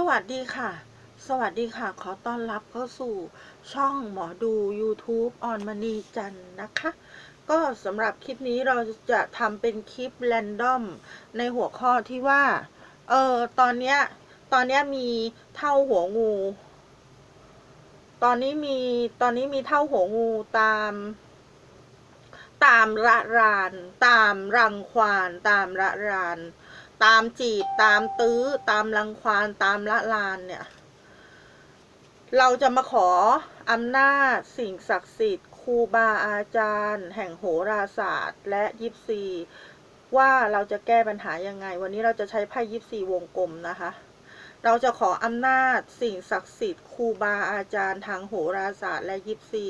สวัสดีค่ะ สวัสดีค่ะ ขอต้อนรับเข้าสู่ช่องหมอดู YouTube ออนมณีจันนะคะ ก็สำหรับคลิปนี้เราจะทำเป็นคลิปแรนดอมในหัวข้อที่ว่า เออตอนเนี้ย ตอนเนี้ยมีเท่าหัวงู ตอนนี้มี ตอนนี้มีเท่าหัวงูตาม ตามระราน ตามรังควาน ตามระราน ตามจีบตามตื้อ ตามรังควานตามละลานเนี่ย เราจะมาขออำนาจสิ่งศักดิ์สิทธิ์ครูบาอาจารย์ แห่งโหราศาสตร์ และยิปซีว่าเราจะแก้ปัญหายังไง วันนี้เราจะใช้ไพ่ยิปซีวงกลมนะคะ เราจะขออำนาจสิ่งศักดิ์สิทธิ์ครูบาอาจารย์ทางโหราศาสตร์และยิปซี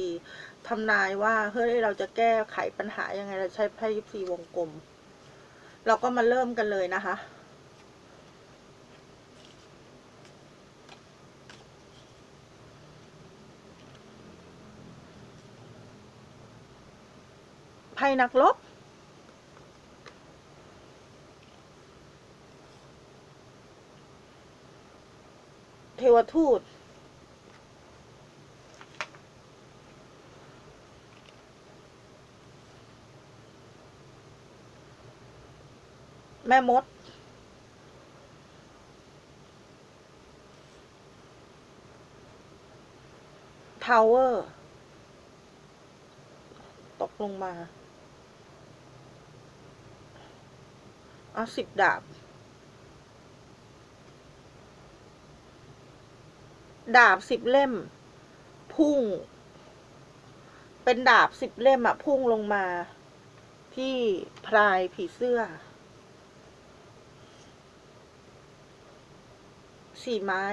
ทำนายว่าเฮ้ยเราจะแก้ไขปัญหายังไงเราใช้ไพ่ยิปซีวงกลม เราก็มาเริ่มกันเลยนะคะ ไพ่นักรบเทวทูต แม่มดทาวเวอร์ ตกลงมาเอาสิบดาบ ดาบสิบเล่ม พุ่ง เป็นดาบสิบเล่มอะพุ่งลงมา ที่พรายผีเสื้อ สี่ไม้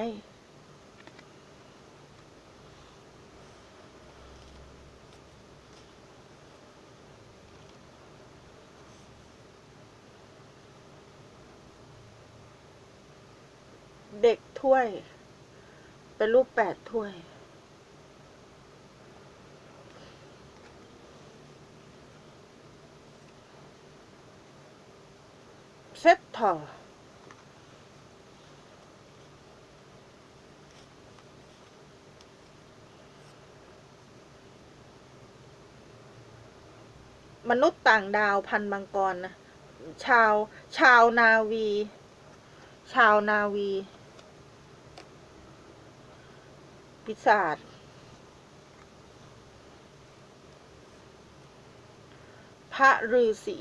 เด็กถ้วย เป็นรูปแปดถ้วยเซ็ตต่อ นุษย์ต่างดาวพันมังกรนะชาว ชาวนาวี ชาวนาวี ปิศาจพระฤาษี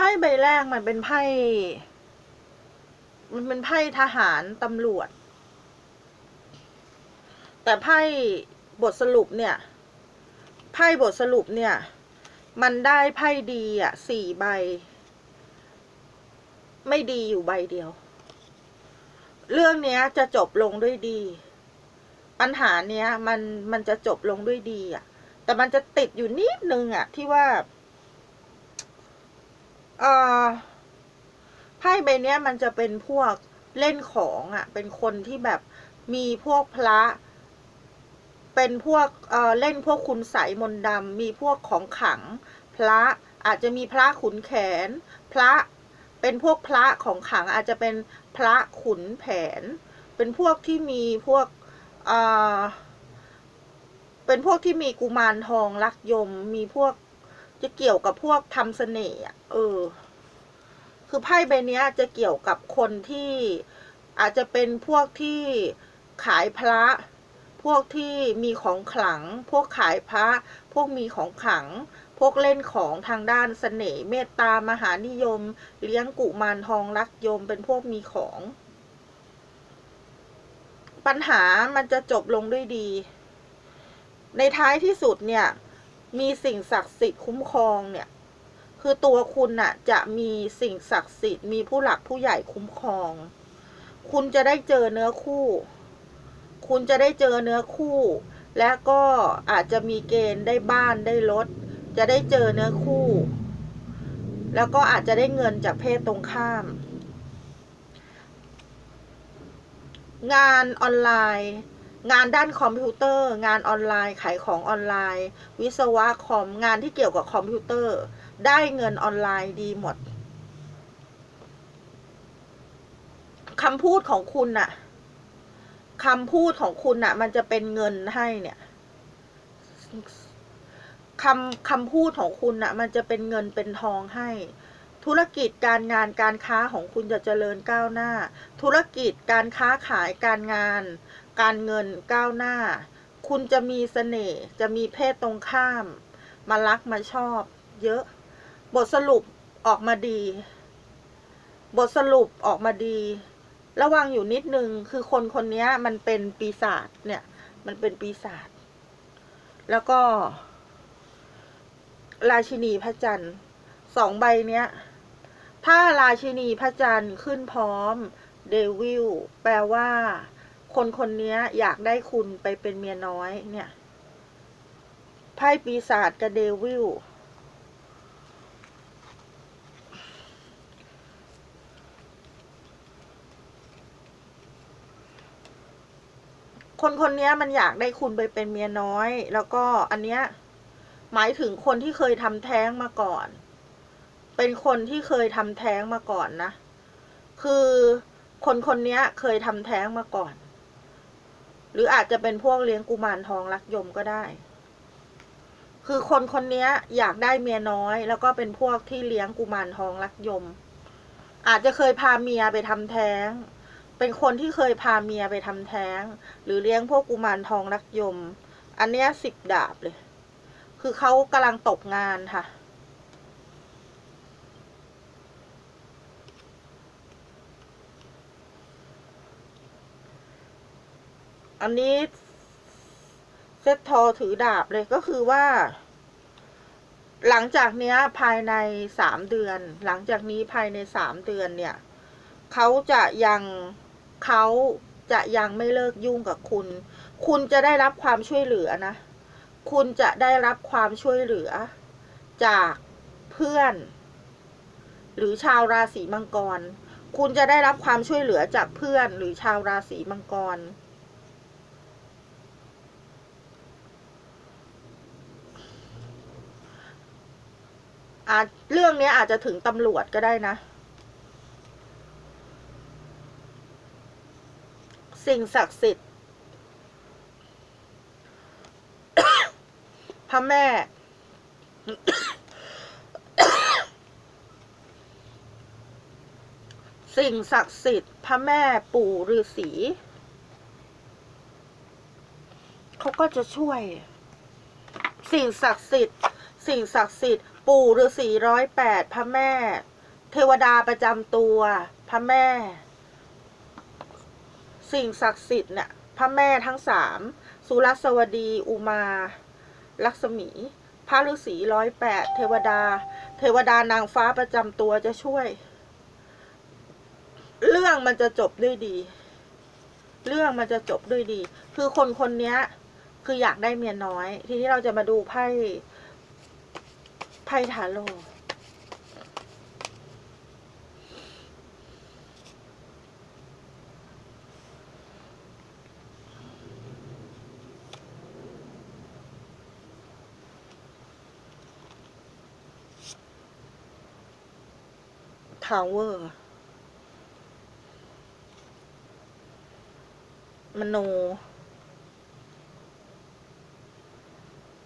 พ่ใบแรกมันเป็นไพ่ มันเป็นไพ่ทหารตำรวจ แต่ไพ่บทสรุปเนี่ย ไพ่บทสรุปเนี่ย มันได้ไพ่ดีอะสี่ใบ ไม่ดีอยู่ใบเดียว เรื่องเนี้ยจะจบลงด้วยดี ปัญหาเนี้ยมันมันจะจบลงด้วยดีอะ แต่มันจะติดอยู่นิดนึงอะที่ว่า เอ่อไพ่ใบเนี้ยมันจะเป็นพวกเล่นของอะ เป็นคนที่แบบมีพวกพระ เป็นพวกเอ่อเล่นพวกคุณใสมนดำมีพวกของขัง พระอาจจะมีพระขุนแขน พระเป็นพวกพระของขังอาจจะเป็นพระขุนแผน เป็นพวกที่มีพวกเอ่อเป็นพวกที่มีกุมารทองรักยม มีพวก จะเกี่ยวกับพวกทำเสน่ห์เออ คือไพ่ใบนี้จะเกี่ยวกับคนที่อาจจะเป็นพวกที่ขายพระ พวกที่มีของขลัง พวกขายพระ พวกมีของขลัง พวกเล่นของทางด้านเสน่ห์เมตตามหานิยม เลี้ยงกุมารทองรักยมเป็นพวกมีของ ปัญหามันจะจบลงด้วยดี ในท้ายที่สุดเนี่ย มีสิ่งศักดิ์สิทธิ์คุ้มครองเนี่ย คือตัวคุณน่ะ จะมีสิ่งศักดิ์สิทธิ์มีผู้หลักผู้ใหญ่คุ้มครอง คุณจะได้เจอเนื้อคู่ คุณจะได้เจอเนื้อคู่ และก็อาจจะมีเกณฑ์ได้บ้านได้รถ จะได้เจอเนื้อคู่ แล้วก็อาจจะได้เงินจากเพศตรงข้าม งานออนไลน์ งานด้านคอมพิวเตอร์ งานออนไลน์ ขายของออนไลน์ วิศวะคอมงานที่เกี่ยวกับคอมพิวเตอร์ ได้เงินออนไลน์ดีหมดคำพูดของคุณน่ะคำพูดของคุณน่ะ มันจะเป็นเงินให้เนี่ยคำคำพูดของคุณน่ะ มันจะเป็นเงินเป็นทองให้ ธุรกิจการงานการค้าของคุณจะเจริญก้าวหน้า ธุรกิจการค้าขายการงาน การเงินก้าวหน้า คุณจะมีเสน่ห์จะมีเพศตรงข้าม มารักมาชอบ เยอะ บทสรุปออกมาดี บทสรุปออกมาดี ระวังอยู่นิดนึงคือคนคนนี้มันเป็นปีศาจเนี่ย มันเป็นปีศาจแล้วก็ ราชินีพระจันทร์สองใบเนี้ย ถ้าราชินีพระจันทร์ขึ้นพร้อมเดวิลแปลว่า คนคนนี้อยากได้คุณไปเป็นเมียน้อยเนี่ย ไพ่ปีศาจกับเดวิลคนคนนี้มันอยากได้คุณไปเป็นเมียน้อย แล้วก็อันเนี้ยหมายถึงคนที่เคยทำแท้งมาก่อน เป็นคนที่เคยทำแท้งมาก่อนนะ คือคนคนนี้เคยทำแท้งมาก่อน หรืออาจจะเป็นพวกเลี้ยงกุมารทองรักยมก็ได้ คือคนคนนี้อยากได้เมียน้อย แล้วก็เป็นพวกที่เลี้ยงกุมารทองรักยม อาจจะเคยพาเมียไปทำแท้ง เป็นคนที่เคยพาเมียไปทำแท้ง หรือเลี้ยงพวกกุมารทองรักยม อันเนี้ยสิบดาบเลย คือเขากำลังตกงานค่ะ อันนี้เซตทอถือดาบเลยก็คือว่า หลังจากเนี้ยภายในสามเดือน หลังจากนี้ภายในสามเดือนเนี่ยเขาจะยังเขาจะยังไม่เลิกยุ่งกับคุณ คุณจะได้รับความช่วยเหลือนะ คุณจะได้รับความช่วยเหลือ จากเพื่อน หรือชาวราศีมังกร คุณจะได้รับความช่วยเหลือจากเพื่อนหรือชาวราศีมังกร อาจเรื่องนี้อาจจะถึงตำรวจก็ได้นะ สิ่งศักดิ์สิทธิ์พระแม่ สิ่งศักดิ์สิทธิ์พระแม่ปู่ฤาษีเขาก็จะช่วย สิ่งศักดิ์สิทธิ์สิ่งศักดิ์สิทธิ์ ปู่ฤาษีร้อยแปดพระแม่ เทวดาประจำตัว พระแม่ สิ่งศักดิ์สิทธิ์เนี่ยพระแม่ทั้งสามสุรสวดี อุมา ลักษมี พระฤาษีร้อยแปดเทวดา เทวดานางฟ้าประจำตัวจะช่วย เรื่องมันจะจบด้วยดี เรื่องมันจะจบด้วยดี คือคนคนนี้คืออยากได้เมียน้อย ทีนี้เราจะมาดูไพ่ ไพ่ทาโร่ทาวเวอร์มโน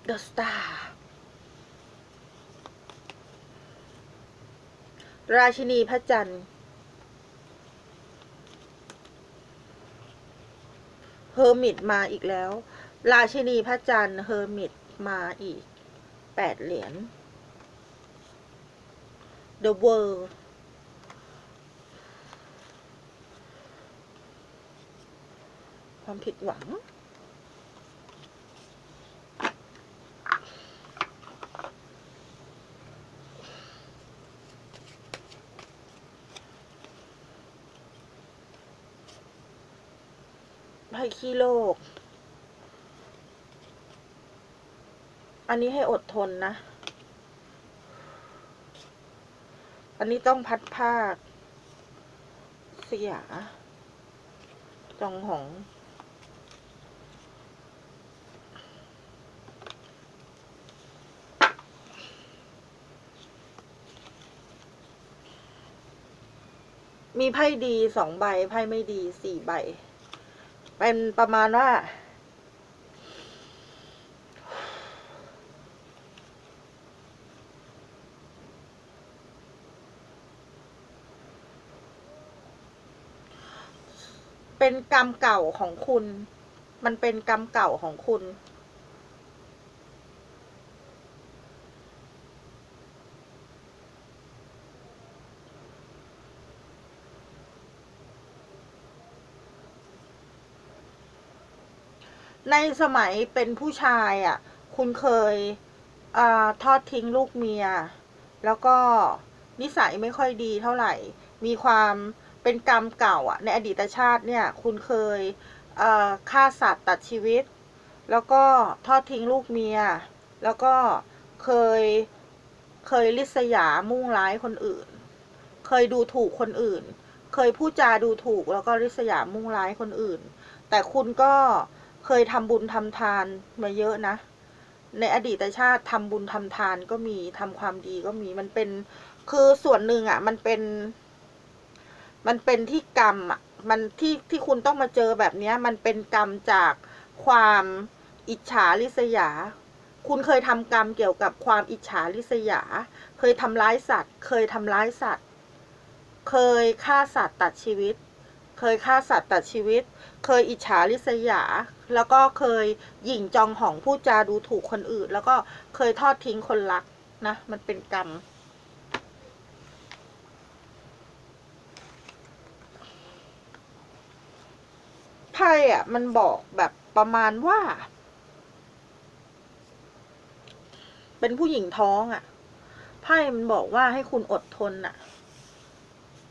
เดอะสตาร์ ราชินีพระจันทร์ เฮอร์มิตมาอีกแล้ว ราชินีพระจันทร์ เฮอร์มิตมาอีกแปดเหรียญ The World ความผิดหวัง ไพ่ขี้โลกอันนี้ให้อดทนนะ อันนี้ต้องพัดภาค เสีย จองหองมีไพ่ดีสองใบไพ่ไม่ดีสี่ใบ เป็นประมาณว่า เป็นกรรมเก่าของคุณ มันเป็นกรรมเก่าของคุณ ในสมัยเป็นผู้ชายอะ คุณเคยอทอดทิ้งลูกเมีย แล้วก็นิสัยไม่ค่อยดีเท่าไหร่ มีความเป็นกรรมเก่าอะ ในอดีตชาติเนี่ย คุณเคยฆ่าสัตว์ตัดชีวิต แล้วก็ทอดทิ้งลูกเมีย แล้วก็เคยเคยลิษยามุ่งร้ายคนอื่น เคยดูถูกคนอื่น เคยพูดจาดูถูกแล้วก็ริษยามุ่งร้ายคนอื่น แต่คุณก็ เคยทำบุญทำทานมาเยอะนะ ในอดีตชาติทำบุญทำทานก็มีทำความดีก็มีมันเป็นคือส่วนหนึ่งอะ มันเป็น มันเป็นที่กรรมอะมันที่ที่คุณต้องมาเจอแบบเนี้ยมันเป็นกรรมจากความอิจฉาริษยา คุณเคยทำกรรมเกี่ยวกับความอิจฉาริษยา เคยทำร้ายสัตว์ เคยทำร้ายสัตว์ เคยฆ่าสัตว์ตัดชีวิต เคยฆ่าสัตว์ตัดชีวิต เคยอิจฉาริษยา แล้วก็เคยหยิ่งจองหองพูดจาดูถูกคนอื่น แล้วก็เคยทอดทิ้งคนรักนะ มันเป็นกรรมไพ่อะมันบอกแบบประมาณว่า เป็นผู้หญิงท้องอะไพ่มันบอกว่าให้คุณอดทนอะ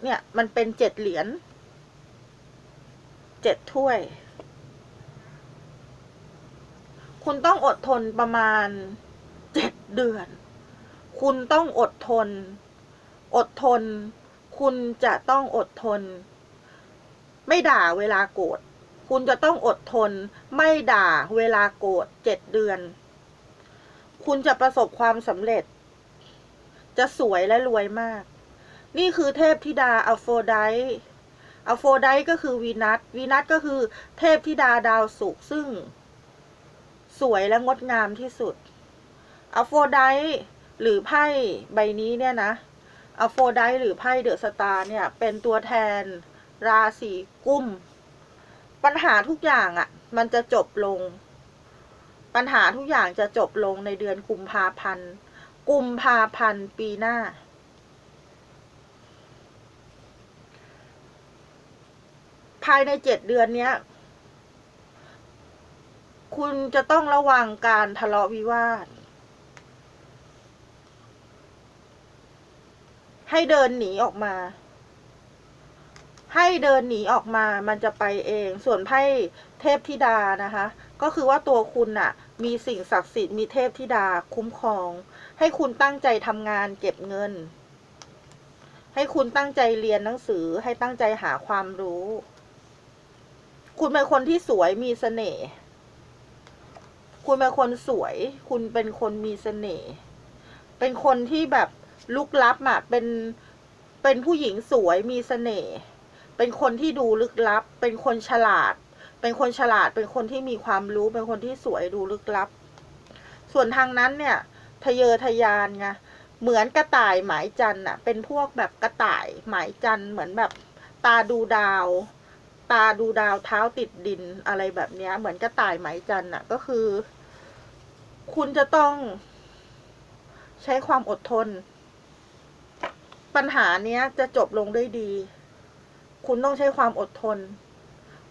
เนี่ย มันเป็นเจ็ดเหรียญ เจ็ดถ้วย คุณต้องอดทนประมาณเจ็ดเดือน คุณต้องอดทน อดทน คุณจะต้องอดทน ไม่ด่าเวลาโกรธ คุณจะต้องอดทน ไม่ด่าเวลาโกรธเจ็ดเดือน คุณจะประสบความสำเร็จ จะสวยและรวยมาก นี่คือเทพธิดาอัลโฟไดต์ อัลโฟไดก็คือวีนัสวีนัสก็คือเทพธิดาดาวศุกร์ซึ่ง สวยและงดงามที่สุดอัลโฟไดหรือไพ่ใบนี้เนี่ยนะอัลโฟไดหรือไพ่เดอะสตาร์เนี่ย เป็นตัวแทนราศีกุม ปัญหาทุกอย่างอะ่ะ มันจะจบลง ปัญหาทุกอย่างจะจบลงในเดือนกุมภาพันธ์กุมภาพันธ์ปีหน้า ภายในเจ็ดเดือนเนี้ย คุณจะต้องระวังการทะเลาะวิวาท ให้เดินหนีออกมา ให้เดินหนีออกมา มันจะไปเอง ส่วนไพ่เทพธิดานะคะ ก็คือว่าตัวคุณน่ะ มีสิ่งศักดิ์สิทธิ์มีเทพธิดาคุ้มครอง ให้คุณตั้งใจทำงานเก็บเงินให้คุณตั้งใจเรียนหนังสือให้ตั้งใจหาความรู้ คุณเป็นคนที่สวยมีเสน่ห์คุณเป็นคนสวย คุณเป็นคนมีเสน่ห์เป็นคนที่แบบลุกลับอะเป็นเป็นผู้หญิงสวยมีเสน่ห์เป็นคนที่ดูลึกลับ เป็นคนฉลาด เป็นคนฉลาด เป็นคนที่มีความรู้ เป็นคนที่สวยดูลึกลับ ส่วนทางนั้นเนี่ยทะเยอทะยานไงเหมือนกระต่ายหมายจันทร์อะเป็นพวกแบบกระต่ายหมายจันทร์เหมือนแบบตาดูดาว ตาดูดาวเท้าติดดินอะไรแบบเนี้ย เหมือนกระต่ายไหมจันน่ะก็คือ คุณจะต้องใช้ความอดทน ปัญหาเนี้ยจะจบลงด้วยดี คุณต้องใช้ความอดทน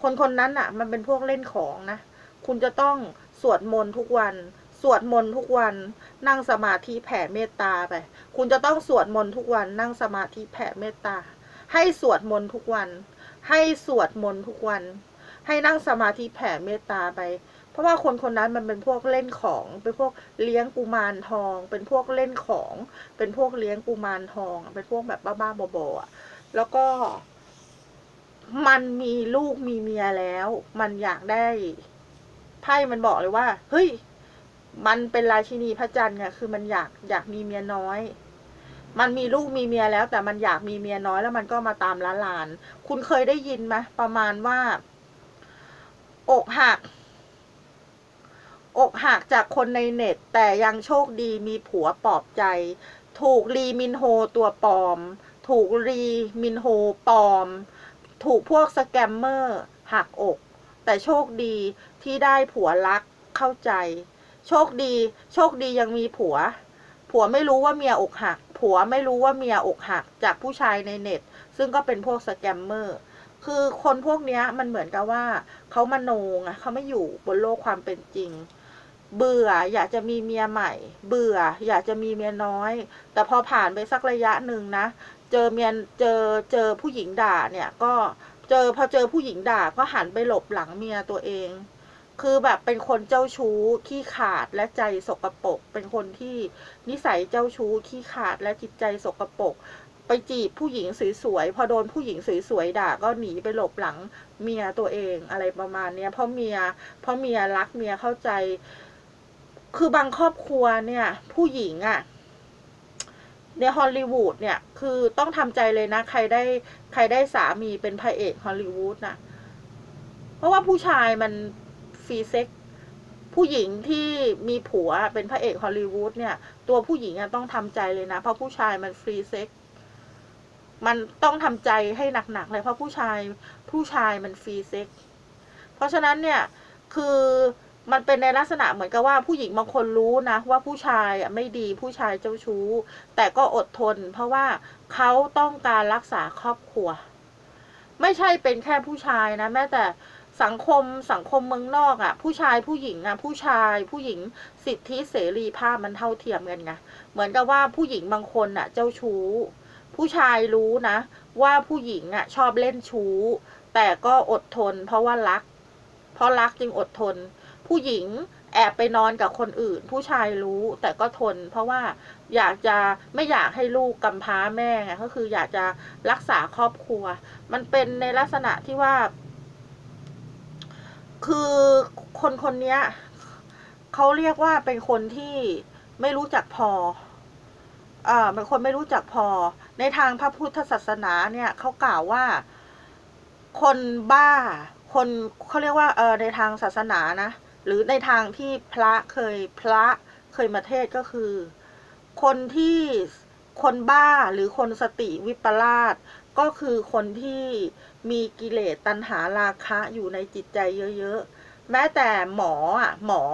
คนคนนั้นอะมันเป็นพวกเล่นของนะ คุณจะต้องสวดมนต์ทุกวันสวดมนต์ทุกวันนั่งสมาธิแผ่เมตตาไป คุณจะต้องสวดมนต์ทุกวันนั่งสมาธิแผ่เมตตา ให้สวดมนต์ทุกวัน ให้สวดมนต์ทุกวัน ให้นั่งสมาธิแผ่เมตตาไป เพราะว่าคนคนนั้นมันเป็นพวกเล่นของ เป็นพวกเลี้ยงกุมารทอง เป็นพวกเล่นของ เป็นพวกเลี้ยงกุมารทอง เป็นพวกแบบบ้าๆบอๆอะแล้วก็มันมีลูกมีเมียแล้ว มันอยากได้ไพ่มันบอกเลยว่า เฮ้ย มันเป็นราชินีพระจันทร์ไงคือมันอยากอยากมีเมียน้อย มันมีลูกมีเมียแล้ว แต่มันอยากมีเมียน้อยแล้วมันก็มาตามล้านลาน คุณเคยได้ยินไหมประมาณว่า อกหัก อกหักจากคนในเน็ต แต่ยังโชคดีมีผัวปลอบใจ ถูกรีมินโฮตัวปลอม ถูกรีมินโฮปลอม ถูกพวกสแกมเมอร์หักอก แต่โชคดีที่ได้ผัวรักเข้าใจ โชคดี โชคดียังมีผัว ผัวไม่รู้ว่าเมียอกหัก ผัวไม่รู้ว่าเมียอกหักจากผู้ชายในเน็ต ซึ่งก็เป็นพวกสแกมเมอร์คือคนพวกนี้มันเหมือนกับว่าเขามาโนไงเขาไม่อยู่บนโลกความเป็นจริง เบื่ออยากจะมีเมียใหม่ เบื่ออยากจะมีเมียน้อย แต่พอผ่านไปสักระยะหนึ่งนะ เจอเมียนเจอเจอผู้หญิงด่าเนี่ยก็เจอพอเจอผู้หญิงด่าก็หันไปหลบหลังเมียตัวเอง คือแบบเป็นคนเจ้าชู้ขี้ขาดและใจสกปรกเป็นคนที่นิสัยเจ้าชู้ขี้ขาดและจิตใจสกปรกไปจีบผู้หญิงสวยๆพอโดนผู้หญิงสวยๆด่าก็หนีไปหลบหลังเมียตัวเองอะไรประมาณเนี้ยเพราะเมียเพราะเมียรักเมียเข้าใจ คือบางครอบครัวเนี่ย ผู้หญิงอะ่ะในฮอลลีวูดเนี่ย คือต้องทำใจเลยนะ ใครได้ใครได้สามีเป็นพระเอกฮอลลีวูดนะเพราะว่าผู้ชายมัน รีเซ็กผู้หญิงที่มีผัวเป็นพระเอกฮอลลีวูดเนี่ย ตัวผู้หญิงต้องทำใจเลยนะ เพราะผู้ชายมันฟรีเซ็กมันต้องทำใจให้หนักๆเลยเพราะผู้ชายผู้ชายมันฟรีเซ็กเพราะฉะนั้นเนี่ยคือมันเป็นในลักษณะเหมือนกับว่าผู้หญิงบางคนรู้นะ ว่าผู้ชายไม่ดีผู้ชายเจ้าชู้ แต่ก็อดทน เพราะว่าเขาต้องการรักษาครอบครัว ไม่ใช่เป็นแค่ผู้ชายนะ แม้แต่ สังคมสังคมเมืองนอกอะ ผู้ชายผู้หญิงอะ ผู้ชายผู้หญิงสิทธิเสรีภาพมันเท่าเทียมกันไงเหมือนกับว่าผู้หญิงบางคนอะ เจ้าชู้ ผู้ชายรู้นะ ว่าผู้หญิงอะ ชอบเล่นชู้ แต่ก็อดทน เพราะว่ารัก เพราะรักจึงอดทน ผู้หญิงแอบไปนอนกับคนอื่น ผู้ชายรู้แต่ก็ทน เพราะว่าอยากจะไม่อยากให้ลูกกำพร้าแม่ไงก็คืออยากจะรักษาครอบครัว มันเป็นในลักษณะที่ว่า คือคนคนนี้เขาเรียกว่าเป็นคนที่ไม่รู้จักพออ่าเป็นคนไม่รู้จักพอ ในทางพระพุทธศาสนาเนี่ยเขากล่าวว่าคนบ้า คนเขาเรียกว่าเออในทางศาสนานะ หรือในทางที่พระเคยพระเคยมาเทศก็คือ คนที่คนบ้าหรือคนสติวิปลาสก็คือคนที่ มีกิเลสตัณหาราคะอยู่ในจิตใจเยอะๆ แม้แต่หมออะหมอ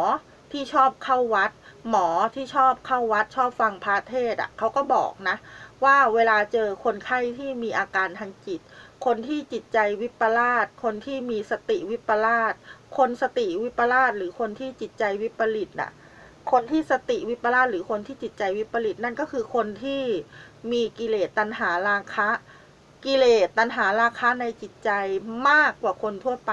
ที่ชอบเข้าวัด หมอที่ชอบเข้าวัดชอบฟังพระเทศอะเขาก็บอกนะ ว่าเวลาเจอคนไข้ที่มีอาการทางจิต คนที่จิตใจวิปลาสคนที่มีสติวิปลาสคนสติวิปลาสหรือคนที่จิตใจวิปริตน่ะคนที่สติวิปลาสหรือคนที่จิตใจวิปริตนั่นก็คือคนที่มีกิเลสตัณหาราคะ กิเลสตัณหาราคะในจิตใจมากกว่าคนทั่วไป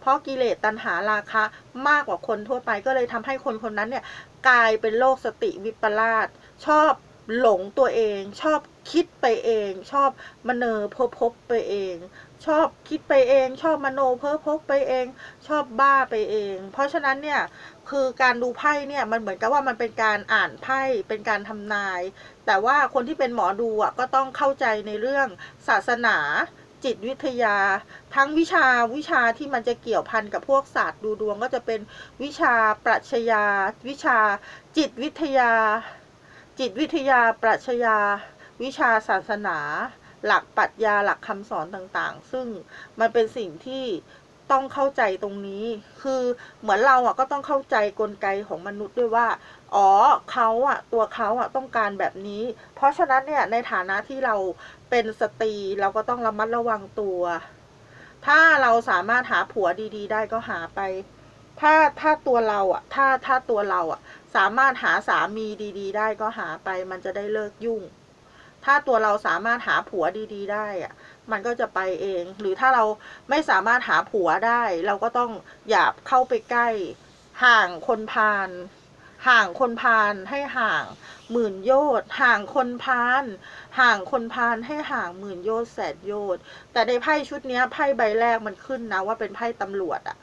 เพราะกิเลสตัณหาราคะมากกว่าคนทั่วไป ก็เลยทำให้คนคนนั้นเนี่ยกลายเป็นโรคสติวิปลาสชอบหลงตัวเอง ชอบคิดไปเอง ชอบมโนเพ้อพบไปเอง ชอบคิดไปเอง ชอบมโนเพ้อพบไปเอง ชอบบ้าไปเอง เพราะฉะนั้นเนี่ยคือการดูไพ่เนี่ยมันเหมือนกับว่ามันเป็นการอ่านไพ่เป็นการทำนาย แต่ว่าคนที่เป็นหมอดูอะก็ต้องเข้าใจในเรื่องศาสนาจิตวิทยา ทั้งวิชาวิชาที่มันจะเกี่ยวพันกับพวกศาสตร์ดูดวงก็จะเป็นวิชาปรัชญาวิชาจิตวิทยา จิตวิทยาปรัชญา วิชาศาสนา หลักปรัชญาหลักคำสอนต่างๆ ซึ่งมันเป็นสิ่งที่ ต้องเข้าใจตรงนี้ คือเหมือนเราอะก็ต้องเข้าใจกลไกของมนุษย์ด้วยว่า อ๋อเขาอะ ตัวเขาอะต้องการแบบนี้ เพราะฉะนั้นเนี่ยในฐานะที่เราเป็นสตรีเราก็ต้องระมัดระวังตัว ถ้าเราสามารถหาผัวดี ๆ ได้ก็หาไป ถ้าถ้าตัวเราอะ ถ้าถ้าตัวเราอะ สามารถหาสามีดี ๆ ได้ก็หาไป มันจะได้เลิกยุ่ง ถ้าตัวเราสามารถหาผัวดี ๆ ได้อะ มันก็จะไปเอง หรือถ้าเราไม่สามารถหาผัวได้ เราก็ต้องอย่าเข้าไปใกล้ห่างคนพาลห่างคนพาลให้ห่างหมื่นโยชน์ห่างคนพาลห่างคนพาลให้ห่างหมื่นโยชน์แสนโยชน์แต่ในไพ่ชุดนี้ไพ่ใบแรกมันขึ้นนะว่าเป็นไพ่ตำรวจอะ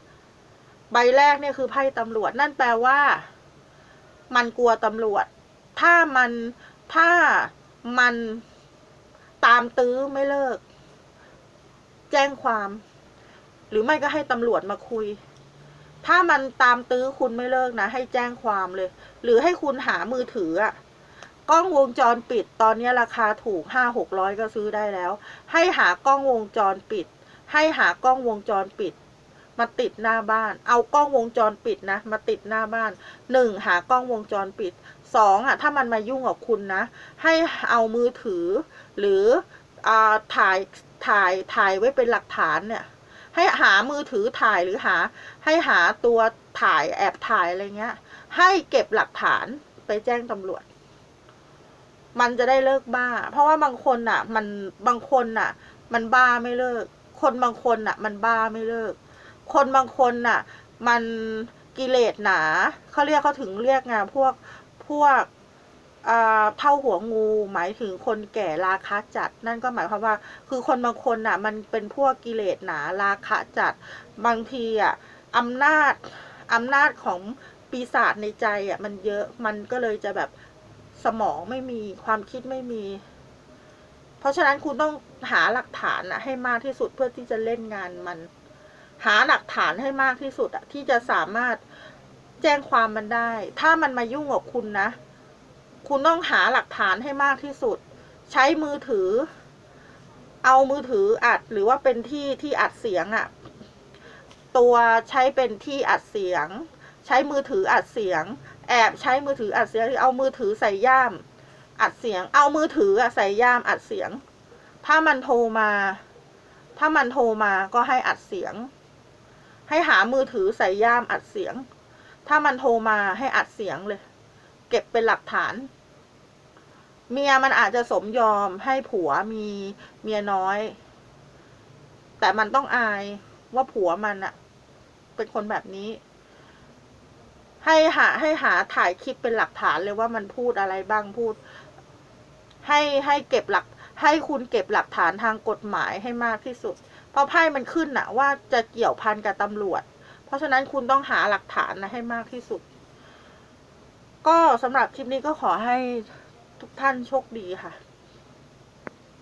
ใบแรกเนี่ยคือไพ่ตำรวจนั่นแปลว่า มันกลัวตำรวจ ถ้ามันถ้ามันตามตื้อไม่เลิก แจ้งความ หรือไม่ก็ให้ตำรวจมาคุย ถ้ามันตามตื้อคุณไม่เลิกนะ ให้แจ้งความเลย หรือให้คุณหามือถืออะกล้องวงจรปิดตอนนี้ราคาถูกห้าหกร้อยก็ซื้อได้แล้ว ให้หากล้องวงจรปิด ให้หากล้องวงจรปิด มาติดหน้าบ้าน เอากล้องวงจรปิดนะ มาติดหน้าบ้านหนึ่งหากล้องวงจรปิดสองอะถ้ามันมายุ่งกับคุณนะ ให้เอามือถือ หรือ ถ่ายถ่ายถ่ายไว้เป็นหลักฐานเนี่ย ให้หามือถือถ่ายหรือหา ให้หาตัวถ่ายแอบถ่ายอะไรเงี้ย ให้เก็บหลักฐานไปแจ้งตำรวจ มันจะได้เลิกบ้า เพราะว่าบางคนน่ะ มันบางคนน่ะ มันบ้าไม่เลิก คนบางคนน่ะ มันบ้าไม่เลิก คนบางคนน่ะ มันกิเลสหนาเขาเรียกเขาถึงเรียกไงพวกพวก เท่าหัวงูหมายถึงคนแก่ราคะจัด นั่นก็หมายความว่า คือคนบางคนน่ะ มันเป็นพวกกิเลสหนาราคะจัด บางทีอะอำนาจอำนาจของปีศาจในใจอะมันเยอะมันก็เลยจะแบบสมองไม่มีความคิดไม่มี เพราะฉะนั้นคุณต้องหาหลักฐานนะให้มากที่สุดเพื่อที่จะเล่นงานมัน หาหลักฐานให้มากที่สุดอะที่จะสามารถแจ้งความมันได้ ถ้ามันมายุ่งกับคุณนะ คุณต้องหาหลักฐานให้มากที่สุด ใช้มือถือ เอามือถืออัดหรือว่าเป็นที่ที่อัดเสียงอะตัวใช้เป็นที่อัดเสียง ใช้มือถืออัดเสียง แอบใช้มือถืออัดเสียงหรือเอามือถือใส่ย่าม อัดเสียง เอามือถืออะใส่ย่ามอัดเสียง ถ้ามันโทรมา ถ้ามันโทรมาก็ให้อัดเสียง ให้หามือถือใส่ย่ามอัดเสียง ถ้ามันโทรมาให้อัดเสียงเลย เก็บเป็นหลักฐาน เมียมันอาจจะสมยอมให้ผัวมีเมียน้อย แต่มันต้องอายว่าผัวมันอะเป็นคนแบบนี้ ให้หาให้หาถ่ายคลิปเป็นหลักฐานเลยว่ามันพูดอะไรบ้างพูด ให้ให้เก็บหลัก ให้คุณเก็บหลักฐานทางกฎหมายให้มากที่สุด เพราะไพ่มันขึ้นอะว่าจะเกี่ยวพันกับตำรวจ เพราะฉะนั้นคุณต้องหาหลักฐานนะให้มากที่สุด ก็สำหรับคลิปนี้ก็ขอให้ทุกท่านโชคดีค่ะ